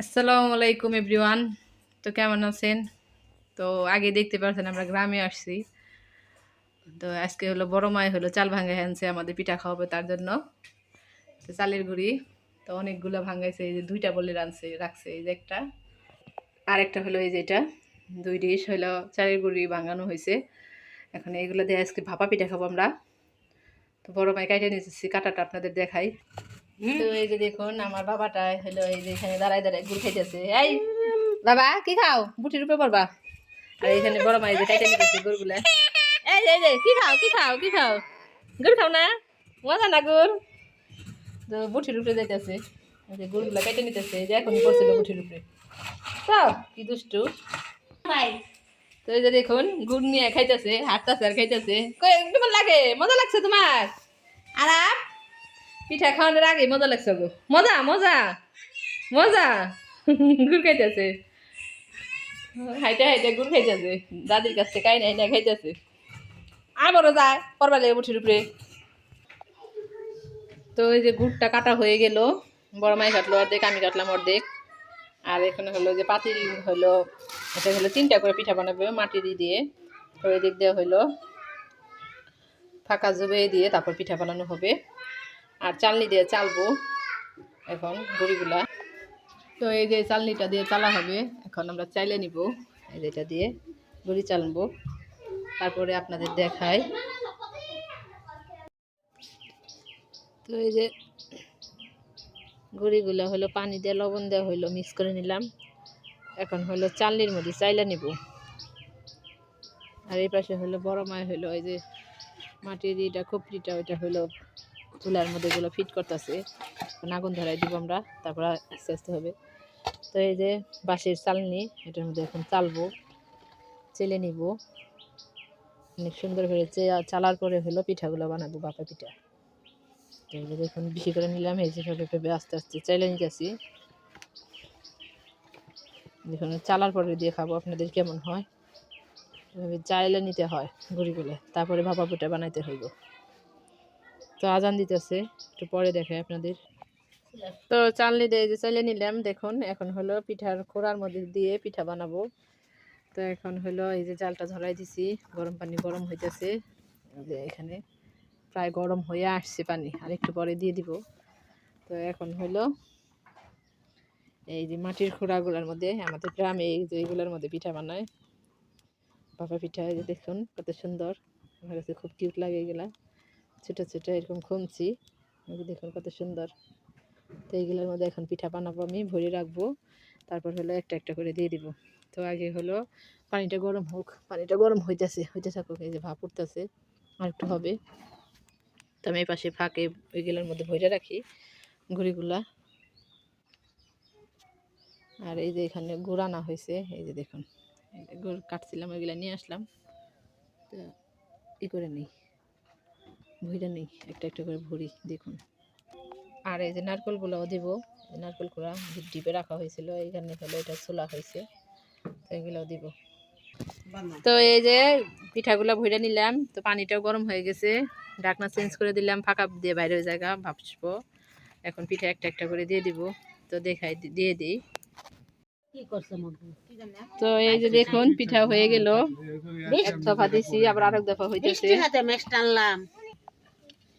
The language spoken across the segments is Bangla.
আসসালামু আলাইকুম এভরিওয়ান। তো কেমন আছেন? তো আগে দেখতে পারছেন আমরা গ্রামে আসছি। তো আজকে হলো বড় মায় হলো চাল ভাঙা আনছে আমাদের পিঠা খাওয়াবে তার জন্য। তো চালের গুঁড়ি। তো অনেকগুলো ভাঙাইছে, এই যে দুইটা বলে রানছে, রাখছে, এই যে একটা। আর একটা হলো এই যে এটা। দুই ডিশ হলো চালের গুঁড়ি ভাঙানো হয়েছে। এখন এইগুলো দিয়ে আজকে ভাপা পিঠা খাব আমরা। তো বড় মায় কাইটে নিয়েছি কাটাটা আপনাদের দেখাই। তো এই যে দেখুন আমার বাবাটা হলো এই যে এখানে দাঁড়ায় দাঁড়ায় গুড় খাইতেছে। এই বাবা কি খাও? বুটির উপরে পড়বা। আর এখানে বড় মাই যে কাইটে নিতেছে গুড়গুলা। এই যে এই যে কি খাও কি খাও কি খাও? গুড় খাও না? মজা না গুড়? তো বুটির উপরে যাইতেছে। এই যে গুড়গুলা কাইটে নিতেছে যে এখনই পড়ছিল বুটির উপরে। তো কি দুষ্টু। তো এই যে দেখুন গুড় নিয়ে খাইতেছে হাঁটতেছে আর খাইতেছে। কই কেমন লাগে? মজা লাগছে তোমার? আরাম। পিঠা খাওয়ানোর আগে মজা লাগছে গো। মজা মজা মজা। গুড় খাইতেছে। হাইটে হাইটে গুড় খাইতেছে। দাদির কাছ কাই নাই না খাইতেছে। বড় যায় পরবা লেগে মুঠির উপরে। তো এই যে গুড়টা কাটা হয়ে গেল, বড় মাই কাটলো অর্ধেক, আমি কাটলাম অর্ধেক। আর এখানে হলো যে পাতিল হলো, এটা হলো তিনটা করে পিঠা বানাবে মাটি দিয়ে তো দিক দেওয়া হলো, ফাঁকা জুবে দিয়ে তারপর পিঠা বানানো হবে। আর চালনি দিয়ে চালবো এখন গুড়িগুলা তো এই যে চালনিটা দিয়ে চালা হবে, এখন আমরা চাইলে নিব। এই দিয়ে গুড়ি চালবো তারপরে আপনাদের দেখাই। তো এই যে গুড়িগুলো হলো পানি দিয়ে, লবণ দেওয়া হইল মিক্স করে নিলাম। এখন হলো চালনির মধ্যে চাইলে নিব। আর এই পাশে হলো বড় মায় হলো এই যে মাটির এটা খুপড়িটা ওইটা হলো চুলার মধ্যে এগুলো ফিট করতেছে। আগুন ধরাই দিব আমরা, তারপর আস্তে আস্তে হবে। তো এই যে বাঁশের চালনি, এটার মধ্যে এখন চালবো, চেলে নিব। অনেক সুন্দর করে চালার পরে হলো পিঠাগুলো বানাবো, বাপা পিঠা। যে দেখুন বেশি করে নিলাম, এই যেভাবে ভেবে আস্তে আস্তে চাইলে নিতেছি। দেখুন চালার পরে দিয়ে খাব, আপনাদের কেমন হয়? চাইলে নিতে হয় গুড়িগুলো তারপরে ভাপা পিঠা বানাইতে হইব। তো আজান দিতেছে, একটু পরে দেখাই আপনাদের। তো চালনি দিয়ে যে চালিয়ে নিলাম, দেখুন, এখন হলো পিঠার খোড়ার মধ্যে দিয়ে পিঠা বানাবো। তো এখন হলো এই যে জালটা ধরাই দিছি, গরম পানি গরম হইতেছে। এখানে প্রায় গরম হয়ে আসছে পানি, আর একটু পরে দিয়ে দিব। তো এখন হলো এই যে মাটির খোড়াগুলোর মধ্যে, আমাদের গ্রামে এই যে এইগুলোর মধ্যে পিঠা বানায়। বাবা পিঠা দেখুন, কত সুন্দর। আমার কাছে খুব কিউট লাগে এগুলা। ছোটো ছোটো এরকম যে দেখুন কত সুন্দর। তো এইগুলোর মধ্যে এখন পিঠা বানাবো আমি, ভরে রাখব। তারপর হলো একটা একটা করে দিয়ে দিব। তো আগে হলো পানিটা গরম হোক, পানিটা গরম হইতেছে, হইতে থাকুক, এই যে ভাপ উঠতেছে, আর একটু হবে। তো আমি এই পাশে ফাঁকে ওইগুলোর মধ্যে ভরে রাখি ঘুড়িগুলা। আর এই যে এখানে গুড় আনা হয়েছে, এই যে দেখুন গুড় কাটছিলাম, ওইগুলা নিয়ে আসলাম। তো ই করে নিই। ভুইটা নেই একটা একটা করে ভরি দেখুন। আর এই যে নারকেলগুলোও দিব নারকেলগুলো ডিপে রাখা হয়েছিল এইখানে হলো এটা ছোলা হয়েছে তো এগুলোও দিব। তো এই যে পিঠাগুলো ভইরা নিলাম তো পানিটাও গরম হয়ে গেছে ঢাকনা চেঞ্জ করে দিলাম ফাঁকা দিয়ে বাইরের জায়গা ভাপসবো এখন পিঠা একটা একটা করে দিয়ে দিব তো দেখাই দিয়ে দিই। তো এই যে দেখুন পিঠা হয়ে গেল। এক দফা দিছি আবার আরেক দফা হইতেছে। হাতে ম্যাচ টানলাম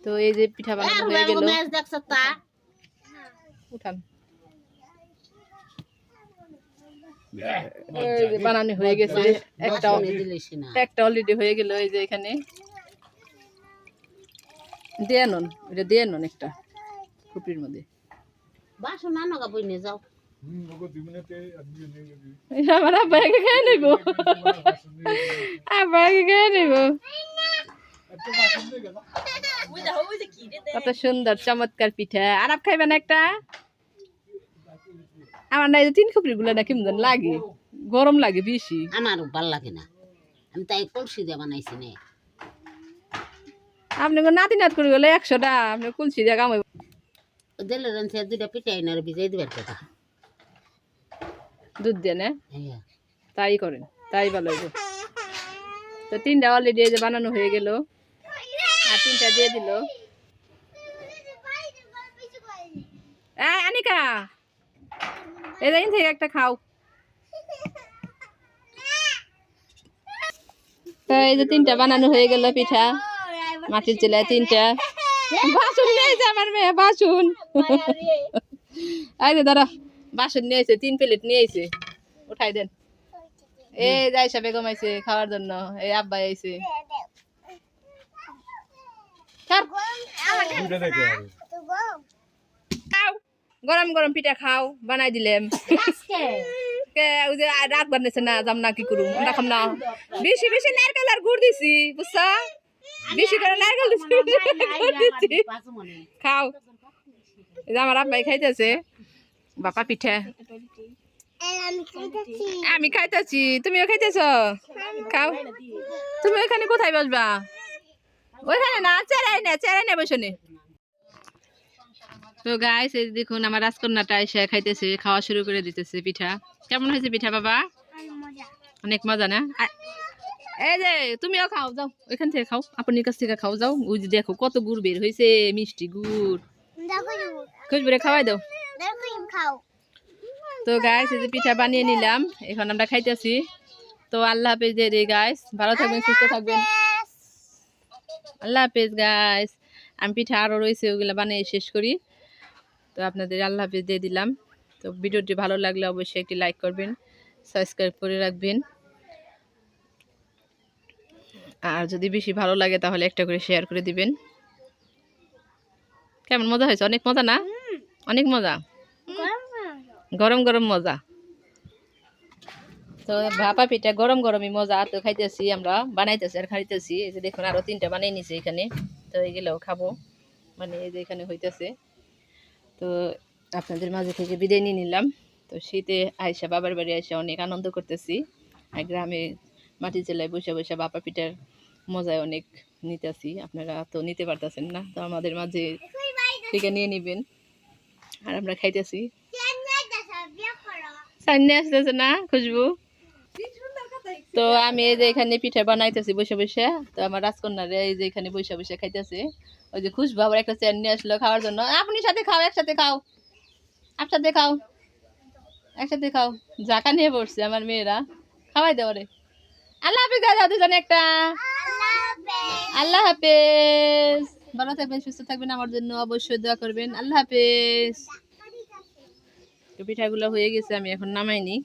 তো এই যে পিঠা বানানো হয়ে গেল। ম্যাচ দেখছ তা? উঠান। এই যে বানানো হয়ে গেছে। একটা একটা অলরেডি হয়ে গেল এই যে এখানে। দিয়ে নন এটা দিয়ে নন একটা খুপির মধ্যে। বাসন না নগা বই নিয়ে যাও আমার আব্বাকে খেয়ে নেব। আব্বাকে খেয়ে নেব। কত সুন্দর চমৎকার পিঠা। আর আপ খাইবেন একটা? আমার না তিন খুপড়ি গুলো না কেমন লাগে। গরম লাগে বেশি। আমার ভালো লাগে না। আমি তাই কলসি দিয়ে বানাইছি নে। আপনি নাতি নাত করে গেলে একশোটা আপনি কুলসি দিয়ে কামাই দিলে রানছে দুইটা পিঠাই না ভিজাই দিবার কথা। দুধ দিয়ে না? হ্যাঁ। তাই করেন তাই ভালো হইব। তো তিনটা অলরেডি এই যে বানানো হয়ে গেল। আর তিনটা দিয়ে দিল এই আনিকা। এই দিন থেকে একটা খাও। তো এই যে তিনটা বানানো হয়ে গেল পিঠা। মাটির চুলায় তিনটা। বাসন নিয়েছে আমার মেয়ে বাসন। এই যে দাঁড়া। বাসন নিয়েছে তিন প্লেট নিয়েছে উঠাই দেন। এই যাইসা বেগম আইছে খাওয়ার জন্য। এই আব্বা আইছে। গরম গরম পিঠা খাও বানাই দিলাম রাত বানাইছে না যাম না কি করুম আমরা খাম না বেশি বেশি নারকেল আর গুড় দিছি বুঝছা বেশি করে নারকেল দিছি খাও আমার আব্বাই খাইতেছে বাপা পিঠা আমি খাইতেছি তুমিও খাইতেছ খাও তুমি ওইখানে কোথায় বসবা ওইখানে না চেরাই না চেরাই না বসনে তো গাইস এই দেখুন আমার রাজকন্যাটা এসে খাইতেছে খাওয়া শুরু করে দিতেছে পিঠা। কেমন হয়েছে পিঠা বাবা? অনেক মজা। না? এই যে তুমিও খাও যাও ওইখান থেকে খাও আপনি কাছ থেকে খাও যাও। ওই যে দেখো কত গুড় বের হয়েছে মিষ্টি গুড়। খুশবুরে খাওয়াই দাও। তো গাইস এই যে পিঠা বানিয়ে নিলাম এখন আমরা খাইতেছি। তো আল্লাহ হাফেজ দিয়ে দিই গাইস ভালো থাকবেন সুস্থ থাকবেন। আল্লাহ হাফেজ গাইস আমি পিঠা আরও রয়েছে ওগুলো বানিয়ে শেষ করি। তো আপনাদের আল্লাহ হাফিজ দিয়ে দিলাম। তো ভিডিওটি ভালো লাগলে অবশ্যই একটি লাইক করবেন, সাবস্ক্রাইব করে রাখবেন। আর যদি বেশি ভালো লাগে তাহলে একটা করে শেয়ার করে দিবেন। কেমন মজা হয়েছে? অনেক মজা না? অনেক মজা? গরম গরম মজা। তো ভাপা পিঠা গরম গরমই মজা তো খাইতেছি আমরা, বানাইতেছি আর খাইতেছি। এই যে দেখুন আরও তিনটা বানিয়ে নিছি এখানে। তো এগুলোও খাব। মানে এই যে এখানে হইতেছে। তো আপনাদের মাঝে থেকে বিদায় নিয়ে নিলাম। তো শীতে আয়সা বাবার বাড়ি আয়সা অনেক আনন্দ করতেছি। আর গ্রামে মাটি জেলায় বসে বসে বাপা পিঠার মজায় অনেক নিতেছি। আপনারা তো নিতে পারতেছেন না, তো আমাদের মাঝে থেকে নিয়ে নিবেন। আর আমরা খাইতেছি। সামনে আসতেছে না খুশবু? তো আমি এই যে এখানে পিঠা বানাইতেছি, বসে বসে। তো আমার রাজকন্যারে এই যে এখানে বসে বসে খাইতেছে। ওই যে খুশবু আবার একটা চেয়ার নিয়ে আসলো খাওয়ার জন্য। আপনি সাথে খাও, একসাথে খাও। একসাথে খাও। একসাথে খাও। জাকা নিয়ে পড়ছে আমার মেয়েরা। খাওয়াই দেওয়া রে আল্লাহ হাফিজ দাদা দুজনে একটা। আল্লাহ হাফেজ। ভালো থাকবেন, সুস্থ থাকবেন। আমার জন্য অবশ্যই দোয়া করবেন। আল্লাহ হাফেজ। পিঠাগুলো হয়ে গেছে, আমি এখন নামাইনি